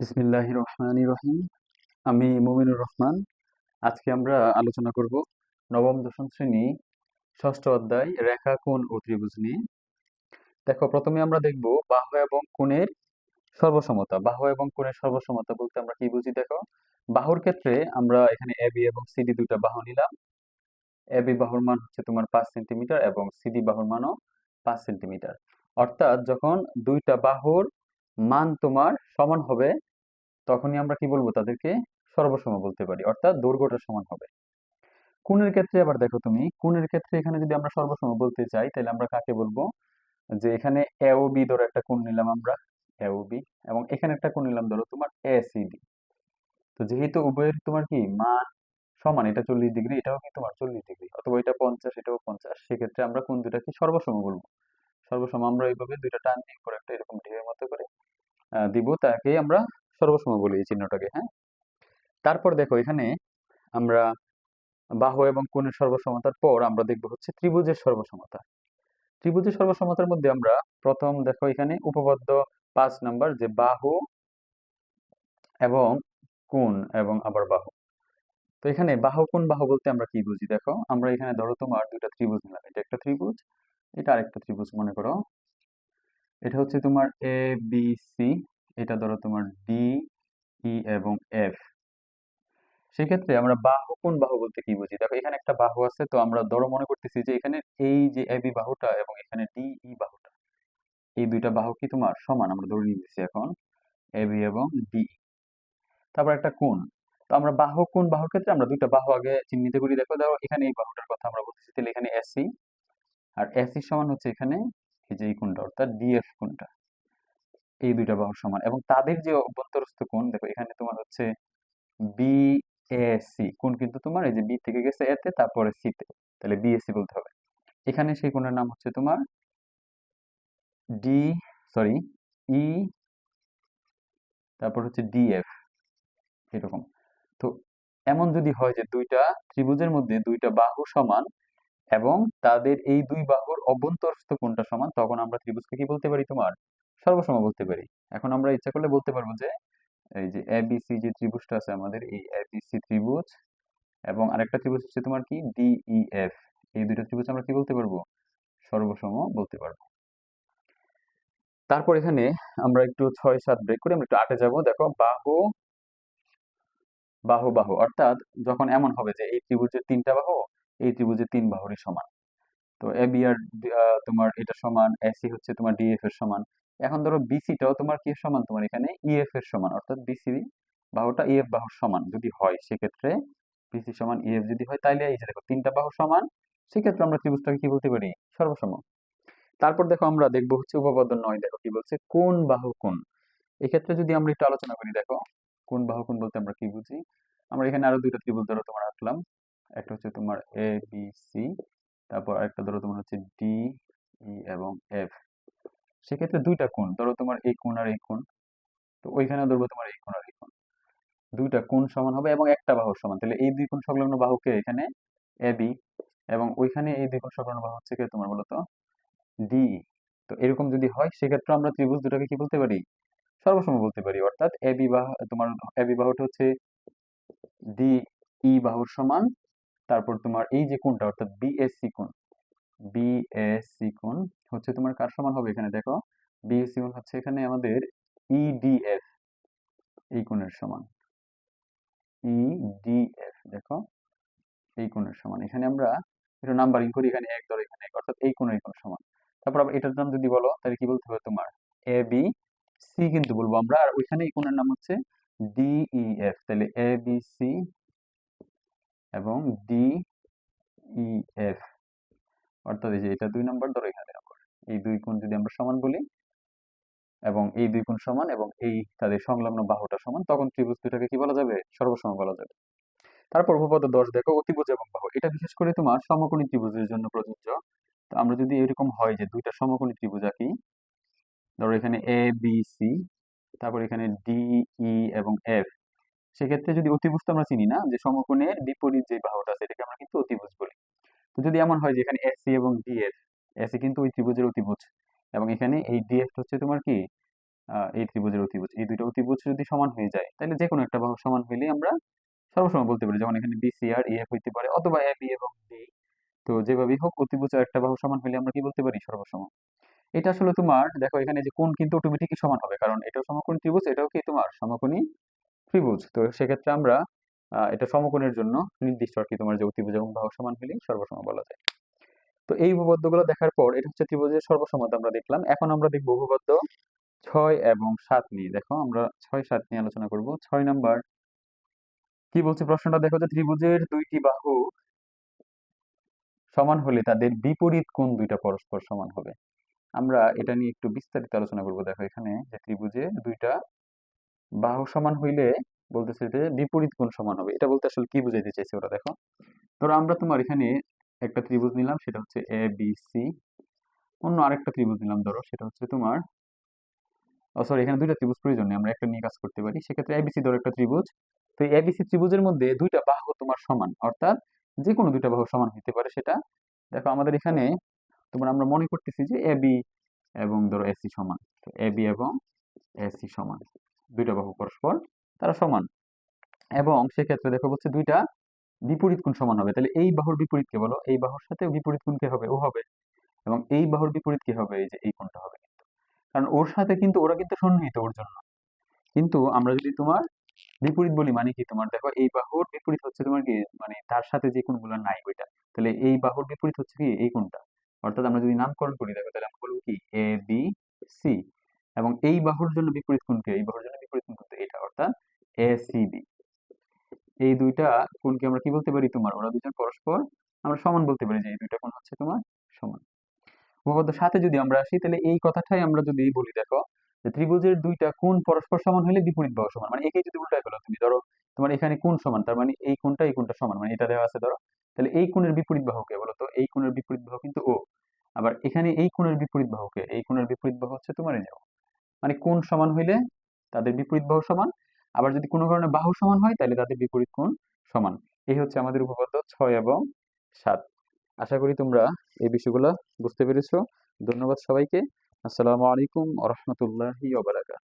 বিসমিল্লাহ রহমান রহিম। আমি মুমিনুর রহমান। আজকে আমরা আলোচনা করব নবম, দশম শ্রেণি, ষষ্ঠ অধ্যায়, রেখা, কোণ ও ত্রিভুজ নিয়ে। দেখো, প্রথমে আমরা দেখব বাহু এবং কোণের সর্বসমতা। বাহু এবং কোণের সর্বসমতা বলতে আমরা কি বুঝি, দেখো? বাহুর ক্ষেত্রে আমরা এখানে এবি এবং সিডি দুইটা বাহু নিলাম। এবি বাহুর মান হচ্ছে তোমার পাঁচ সেন্টিমিটার এবং সিডি বাহুর মানও পাঁচ সেন্টিমিটার। অর্থাৎ যখন দুইটা বাহুর মান তোমার সমান হবে, তখনই আমরা কি বলব তাদেরকে? সর্বসম বলতে পারি, অর্থাৎ দৈর্ঘ্যটা সমান হবে। কোণের ক্ষেত্রে আবার দেখো তুমি, কোণের ক্ষেত্রে এখানে যদি আমরা সর্বসম বলতে চাই, তাহলে আমরা কাকে বলব? যে এখানে এও বি ধরো একটা কোণ নিলাম আমরা এও বি এবং এখানে একটা কোণ নিলাম ধরো তোমার এসিডি তো যেহেতু উভয়ের তোমার কি? মান সমান, এটা চল্লিশ ডিগ্রি, এটাও কি তোমার চল্লিশ ডিগ্রি, অথবা এটা পঞ্চাশ, এটাও পঞ্চাশ, সেক্ষেত্রে আমরা কোন দুটাকে সর্বসম বলব। সর্বসম আমরা এইভাবে দুইটা টান দিয়ে করে একটা এরকম ঢেউয়ের মতো করে দিব তাকে আমরা সর্বসম বলি এই চিহ্নটাকে হ্যাঁ? তারপর দেখো এখানে আমরা বাহু এবং কোণের সর্বসমতার পর আমরা দেখব হচ্ছে ত্রিভুজের সর্বসমতা। ত্রিভুজের সর্বসমতার মধ্যে আমরা প্রথম দেখো এখানে উপপাদ্য পাঁচ নাম্বার যে বাহু এবং কোণ এবং আবার বাহু। তো এখানে বাহু, কোণ, বাহু বলতে আমরা কি বুঝি? দেখো, আমরা এখানে ধরো তোমার দুইটা ত্রিভুজ নিলাম, এটা একটা ত্রিভুজ, এটা আরেকটা ত্রিভুজ মনে করো। এটা হচ্ছে তোমার এ বি সি এটা ধরো তোমার ডি ই এবং এফ সেক্ষেত্রে আমরা বাহু, কোন বাহু বলতে কি বুঝি? দেখো, এখানে একটা বাহু আছে, তো আমরা ধরো মনে করতেছি যে এখানে এই যে এবি বাহুটা এবং এখানে ডি ই বাহুটা, এই দুইটা বাহু কি তোমার সমান? আমরা ধরে নিতেছি এখন এ বি এবং ডি তারপর একটা কোণ, তো আমরা বাহু কোন বাহুর ক্ষেত্রে আমরা দুইটা বাহু আগে চিহ্নিত করি। দেখো, ধরো এখানে এই বাহুটার কথা আমরা বলতেছি, তাহলে এখানে এসি আর এসি সমান হচ্ছে এখানে এই যে এই কোণটা, অর্থাৎ ডিএফ কোণটা। এই দুইটা বাহুর সমান। এবং তাদের যে অভ্যন্তরস্থ কোণ, দেখো এখানে তোমার হচ্ছে বিএসি কোণ কিন্তু তোমার এই যে বি থেকে গেছে এতে তারপরে সিতে তাহলে বিএসসি বলতে হবে। এখানে সেই কোণের নাম হচ্ছে তোমার ডি সরি ই তারপর হচ্ছে ডিএফ এরকম। তো এমন যদি হয় যে দুইটা ত্রিভুজের মধ্যে দুইটা বাহু সমান এবং তাদের এই দুই বাহুর অভ্যন্তরস্থ কোণটা সমান, তখন আমরা ত্রিভুজকে কি বলতে পারি তোমার? সর্বসম বলতে পারি। এখন আমরা ইচ্ছা করলে বলতে পারব যে, এই যে এবিসি যে ত্রিভুজটা আছে আমাদের, এই এবিসি ত্রিভুজ এবং আরেকটা ত্রিভুজ হচ্ছে তোমার কি? ডিইএফ এই দুইটা ত্রিভুজ আমরা কি বলতে পারব? সর্বসম বলতে পারব। তারপর এখানে আমরা একটু ছয়, সাত ব্রেক করে আমরা একটু আটে যাব। দেখো, বাহু বাহু বাহু। অর্থাৎ যখন এমন হবে যে এই ত্রিভুজের তিনটা বাহু এই ত্রিভুজের তিন বাহুরই সমান। তো এ বি আর তোমার এটা সমান এসি হচ্ছে তোমার ডিএফ এর সমান। এখন ধরো বিসিটাও তোমার কি সমান? তোমার এখানে ইএফ এর সমান, অর্থাৎ বিসি বাহুটা ইএফ বাহুর সমান যদি হয়, সেক্ষেত্রে বিসি সমান ইএফ যদি হয়, তাইলে এই যে দেখো তিনটা বাহু সমান, সেক্ষেত্রে আমরা ত্রিভুজটাকে কি বলতে পারি? সর্বসম। তারপর দেখো আমরা দেখব হচ্ছে উপপাদ্য নয়, দেখো কি বলছে? কোন বাহু কোন? এক্ষেত্রে যদি আমরা একটু আলোচনা করি, দেখো কোন বাহু কোন বলতে আমরা কি বুঝি? আমরা এখানে আরও দুইটা ত্রিভুজ ধরো তোমার আঁকলাম। একটা হচ্ছে তোমার এ বি সি তারপর আরেকটা ধরো তোমার হচ্ছে ডি ই এবং এফ সেক্ষেত্রে দুইটা কোণ, ধরো তোমার এই কোণ আর এই কোণ, তো ওইখানে ধরবো তোমার এই কোণ আর এই কোণ। দুইটা কোণ সমান হবে এবং একটা বাহু সমান, তাহলে এই দুই কোণ সংলগ্ন বাহুকে এখানে এ বি এবং ওইখানে এই দুই কোণ সংলগ্ন বাহু হচ্ছে কি তোমার বলতো? ডি তো এরকম যদি হয়, সেক্ষেত্রে আমরা ত্রিভুজ দুটাকে কি বলতে পারি? সর্বসম বলতে পারি, অর্থাৎ এ বি বাহু, তোমার এ বি বাহুটা হচ্ছে ডি ই বাহুর সমান তারপর তোমার এই যে কোণটা, অর্থাৎ বিএসসি কোণ বিএসসি কোণ হচ্ছে তোমার কার সমান হবে এখানে দেখো? বিএসসি কোণ হচ্ছে এখানে আমাদের ইডিএফ এই কোণের সমান। ইডিএফ দেখো? এই কোণের সমান। এখানে আমরা একটু নাম্বারিং করি, এখানে এক, ধরো এখানে এক, অর্থাৎ এই কোণের কোণ সমান। তারপর আবার এটার নাম যদি বলো, তাহলে কি বলতে হবে তোমার? এ বি সি কিন্তু বলব আমরা, আর ওইখানে এই কোণের নাম হচ্ছে ডিইএফ তাহলে এ বি সি এবং ডিইএফ অর্থাৎ এই যে এটা দুই নম্বর ধরো এখানে নম্বর এই দুই কোণ যদি আমরা সমান বলি এবং এই দুই কোণ সমান এবং এই তাদের সংলগ্ন বাহুটা সমান, তখন ত্রিভুজ দুটাকে কি বলা যাবে? সর্বসম বলা যাবে। তারপর উপপাদ্য দশ দেখো, অতিভুজ এবং বাহু। এটা বিশেষ করে তোমার সমকোণী ত্রিভুজের জন্য প্রযোজ্য। তো আমরা যদি এরকম হয় যে দুইটা সমকোণী ত্রিভুজ আঁকি, ধরো এখানে এ বি সি তারপর এখানে ডি ই এবং এফ সেক্ষেত্রে যদি অতিভুজ তো আমরা চিনি না, যে সমকোণের বিপরীত যে বাহুটা আছে, এটাকে আমরা কিন্তু অতিভুজ বলি। তো যদি এমন হয় যে এখানে এসি এবং ডিএফ এসি কিন্তু ওই ত্রিভুজের অতিভুজ, এবং এখানে এই ডিএফ হচ্ছে তোমার কি? এই ত্রিভুজের অতিভুজ। এই দুইটা অতিভুজ যদি সমান হয়ে যায়, তাহলে যে কোনো একটা বাহু সমান হইলে আমরা সর্বসময় বলতে পারি। যেমন এখানে বিসি আর ইএফ হইতে পারে, অথবা এ বি এবং ডি তো যেভাবেই হোক, অতিভুজ একটা বাহু সমান হইলে আমরা কি বলতে পারি? সর্বসম এটা আসলে তোমার, দেখো এখানে যে কোন কিন্তু অটোমেটিকই সমান হবে, কারণ এটাও সমকোণী ত্রিভুজ, এটাও কি তোমার? সমকোণী ত্রিভুজ। তো সেক্ষেত্রে আমরা এটা সমকোণের জন্য নির্দিষ্ট আর কি তোমার যে অতিভুজ এবং বাহু সমান হলেই সর্বসম বলা যায়। তো এই উপপাদ্যগুলো দেখার পর এটা হচ্ছে ত্রিভুজের সর্বসমতা আমরা দেখলাম। এখন আমরা দেখব উপপাদ্য ছয় এবং সাত নিয়ে। দেখো আমরা ছয়, সাত নিয়ে আলোচনা করব। ছয় নাম্বার। কি বলছে প্রশ্নটা? দেখো যে ত্রিভুজের দুইটি বাহু সমান হলে তাদের বিপরীত কোণ দুইটা পরস্পর সমান হবে। আমরা এটা নিয়ে একটু বিস্তারিত আলোচনা করব। দেখো এখানে যে ত্রিভুজে দুইটা বাহু সমান হইলে বলতেছে যে বিপরীত কোণ সমান হবে। এটা বলতে আসলে কি বুঝাইতে চাইছে ওরা, দেখো? ধরো আমরা তোমার এখানে একটা ত্রিভুজ নিলাম, সেটা হচ্ছে এ বি সি অন্য আরেকটা ত্রিভুজ নিলাম, ধরো, সেটা হচ্ছে তোমার সরি এখানে দুইটা ত্রিভুজ প্রয়োজন নেই, আমরা একটা নিয়ে কাজ করতে পারি। সেক্ষেত্রে এবিসি ধরো একটা ত্রিভুজ। তো এবিসি ত্রিভুজের মধ্যে দুইটা বাহু তোমার সমান, অর্থাৎ যে কোনো দুইটা বাহু সমান হতে পারে সেটা। দেখো, আমাদের এখানে তোমার আমরা মনে করতেছি যে এবি এবং ধরো এসি সমান। এবি এবং এসি সমান। দুইটা বাহু পরস্পর, তারা সমান। এবং সেক্ষেত্রে দেখো বলছে দুইটা বিপরীত কোণ সমান হবে। তাহলে এই বাহুর বিপরীত কে বলো? এই বাহুর সাথে বিপরীত কোণ কে হবে? ও হবে। এবং এই বাহুর বিপরীত কি হবে? এই যে এই কোণটা হবে কিন্তু। কারণ ওর সাথে কিন্তু ওরা কিন্তু সন্নিহিত ওর জন্য। কিন্তু আমরা যদি তোমার বিপরীত বলি মানে কি তোমার? দেখো এই বাহুর বিপরীত হচ্ছে তোমার কি? মানে তার সাথে যে কোণগুলো নাই ওইটা। তাহলে এই বাহুর বিপরীত হচ্ছে কি? এই কোণটা। অর্থাৎ আমরা যদি নামকরণ করি, দেখো তাহলে আমরা বলব কি? এ বি সি এবং এই বাহুর জন্য বিপরীত কোণকে, এই বাহুর জন্য বিপরীত কোণ কিন্তু এটা অর্থাৎ এ সি বি এই দুইটা কোণকে আমরা কি বলতে পারি? তোমার, ওরা দুজন পরস্পর, আমরা সমান বলতে পারি যে এই দুইটা কোণ হচ্ছে তোমার সমান। উপপাদ্য সাথে যদি আমরা আসি, তাহলে এই কথাটাই আমরা যদি বলি, দেখো, যে ত্রিভুজের দুইটা কোণ পরস্পর সমান হলে বিপরীত বাহু সমান। মানে একে যদি উল্টায় ফেলো, তুমি ধরো, তোমার এখানে কোণ সমান, তার মানে এই কোণটা এই কোণটা সমান মানে এটা দেওয়া আছে, ধরো। তাহলে এই কোণের বিপরীত বাহুকে বলো তো, এই কোণের বিপরীত বাহু কিন্তু ও আবার এখানে এই কোণের বিপরীত বাহুকে, এই কোণের বিপরীত বাহু হচ্ছে তোমার এই যে ও। মানে কোণ সমান হইলে তাদের বিপরীত বাহু সমান। আবার যদি কোনো কারণে বাহু সমান হয় তাহলে তাদের বিপরীত কোণ সমান। এই হচ্ছে আমাদের উপপাদ্য ছয় এবং সাত। আশা করি তোমরা এই বিষয়গুলো বুঝতে পেরেছ। ধন্যবাদ সবাইকে। আসসালামু আলাইকুম রাহমাতুল্লাহি ওয়া বারাকাতুহু।